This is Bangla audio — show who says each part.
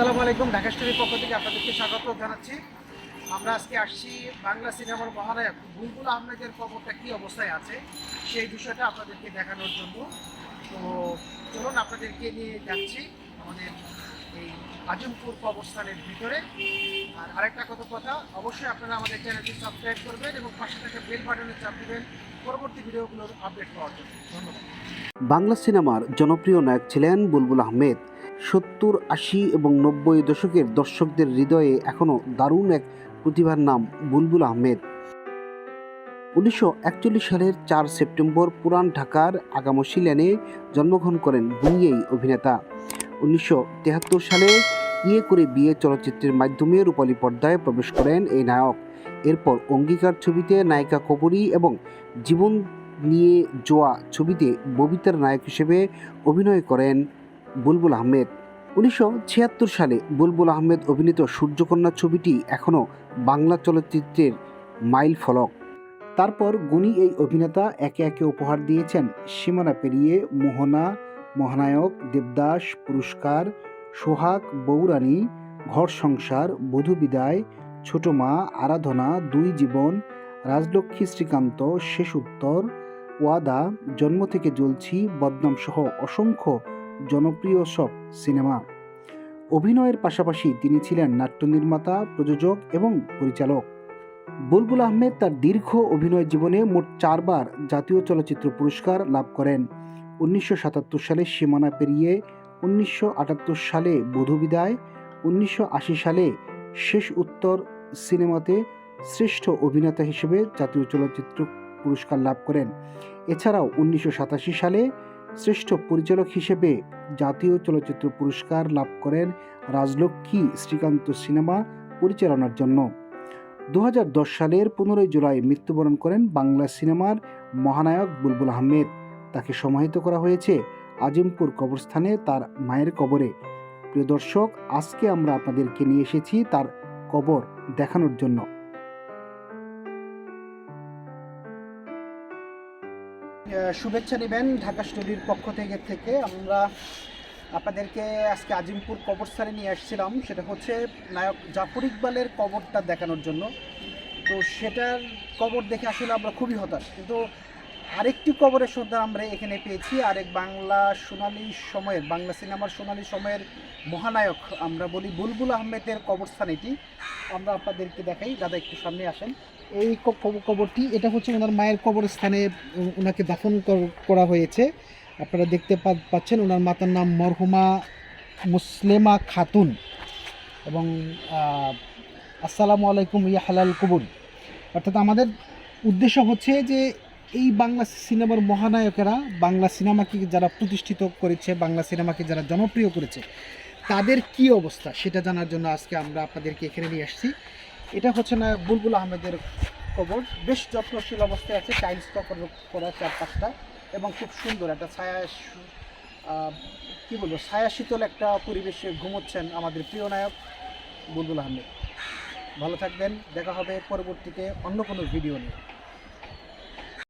Speaker 1: আসসালামু আলাইকুম, ঢাকা স্টোরির পক্ষ থেকে আপনাদেরকে স্বাগত জানাচ্ছি। আমরা আজকে আসছি বাংলা সিনেমার মহানায়ক বুলবুল আহমেদের খবরটা কী অবস্থায় আছে, সেই বিষয়টা আপনাদেরকে দেখানোর জন্য। তো চলুন আপনাদেরকে নিয়ে যাচ্ছি আমাদের এই আজমপুর কবরস্থানের ভিতরে। আর আরেকটা কত কথা, অবশ্যই আপনারা আমাদের চ্যানেলটি সাবস্ক্রাইব করবেন এবং পাশে থাকা বেল বাটনে চাপ দেবেন পরবর্তী ভিডিওগুলোর আপডেট পাওয়ার জন্য। ধন্যবাদ।
Speaker 2: বাংলা সিনেমার জনপ্রিয় নায়ক ছিলেন বুলবুল আহমেদ। সত্তর, আশি এবং নব্বই দশকের দর্শকদের হৃদয়ে এখনও দারুণ এক প্রতিভার নাম বুলবুল আহমেদ। উনিশশো একচল্লিশ সালের চার সেপ্টেম্বর পুরান ঢাকার আগামসি লেনে জন্মগ্রহণ করেন বুনি অভিনেতা। উনিশশো তেহাত্তর সালে ইয়ে করে বিয়ে চলচ্চিত্রের মাধ্যমে রূপালী পর্দায় প্রবেশ করেন এই নায়ক। এরপর অঙ্গীকার ছবিতে নায়িকা কবরী এবং জীবন নিয়ে জোয়া ছবিতে ববিতার নায়ক হিসেবে অভিনয় করেন বুলবুল আহমেদ। উনিশশো ছিয়াত্তর সালে বুলবুল আহমেদ অভিনীত সূর্যকন্যা ছবিটি এখনও বাংলা চলচ্চিত্রের মাইল ফলক। তারপর গুণী এই অভিনেতা একে একে উপহার দিয়েছেন সীমানা পেরিয়ে মোহনা, মহানায়ক, দেবদাস, পুরস্কার, সোহাগ বৌরানী ঘর সংসার, বধূ বিদায়, ছোট মা, আরাধনা, দুই জীবন, রাজলক্ষ্মী শ্রীকান্ত, শেষ উত্তর, ওয়াদা, জন্ম থেকে জ্বলছি, বদনাম সহ অসংখ্য জনপ্রিয় সব সিনেমা। অভিনয়ের পাশাপাশি তিনি ছিলেন নাট্য নির্মাতা, প্রযোজক এবং পরিচালক। বুলবুল আহমেদ তার দীর্ঘ অভিনয় জীবনে মোট চারবার জাতীয় চলচ্চিত্র পুরস্কার লাভ করেন। উনিশশো সাতাত্তর সালে সীমানা পেরিয়ে, উনিশশো আটাত্তর সালে বধূ বিদায়, উনিশশো সালে শেষ উত্তর সিনেমাতে শ্রেষ্ঠ অভিনেতা হিসেবে জাতীয় চলচ্চিত্র পুরস্কার লাভ করেন। এছাড়াও উনিশশো সাতাশি সালে শ্রেষ্ঠ পরিচালক হিসেবে জাতীয় চলচ্চিত্র পুরস্কার লাভ করেন রাজলক্ষ্মী শ্রীকান্ত সিনেমা পরিচালনার জন্য। দু হাজার দশ সালের পনেরোই জুলাই মৃত্যুবরণ করেন বাংলা সিনেমার মহানায়ক বুলবুল আহমেদ। তাকে সমাহিত করা হয়েছে আজিমপুর কবরস্থানে তার মায়ের কবরে। প্রিয় দর্শক, আজকে আমরা আপনাদেরকে নিয়ে এসেছি তার কবর দেখানোর জন্য।
Speaker 1: শুভেচ্ছা নেবেন ঢাকা স্টুডিওর পক্ষ থেকে থেকে। আমরা আপনাদেরকে আজকে আজিমপুর কবরস্থানে নিয়ে আসছিলাম। সেটা হচ্ছে নায়ক জাফর ইকবালের কবরটা দেখানোর জন্য। তো সেটার কবর দেখে আসলে আমরা খুবই হতাশ। কিন্তু আরেকটি কবরের সন্ধান আমরা এখানে পেয়েছি। আরেক বাংলা সোনালী সময়ের, বাংলা সিনেমার সোনালী সময়ের মহানায়ক আমরা বলি বুলবুল আহমেদের কবরস্থান এটি। আমরা আপনাদেরকে দেখাই। দাদা, একটু সামনে আসেন। এই কবরটি, এটা হচ্ছে ওনার মায়ের কবরস্থানে ওনাকে দাফন কর- করা হয়েছে। আপনারা দেখতে পাচ্ছেন ওনার মাতার নাম মরহুমা মুসলেমা খাতুন। এবং আসসালামু আলাইকুম, ইয়া হালাল কবুল অর্থাৎ আমাদের উদ্দেশ্য হচ্ছে যে, এই বাংলা সিনেমার মহানায়কেরা, বাংলা সিনেমাকে যারা প্রতিষ্ঠিত করেছে, বাংলা সিনেমাকে যারা জনপ্রিয় করেছে, তাদের কি অবস্থা? সেটা জানার জন্য আজকে আমরা আপনাদেরকে এখানে নিয়ে আসছি। এটা হচ্ছে না বুলবুল আহমেদের কবর। বেশ যত্নশীল অবস্থায় আছে টাইলস করা চারপাশটা এবং খুব সুন্দর একটা ছায়া কি বলব, ছায়া শীতল একটা পরিবেশে ঘুমোচ্ছেন আমাদের প্রিয় নায়ক বুলবুল আহমেদ। ভালো থাকবেন, দেখা হবে পরবর্তীতে অন্য কোনো ভিডিও নিয়ে।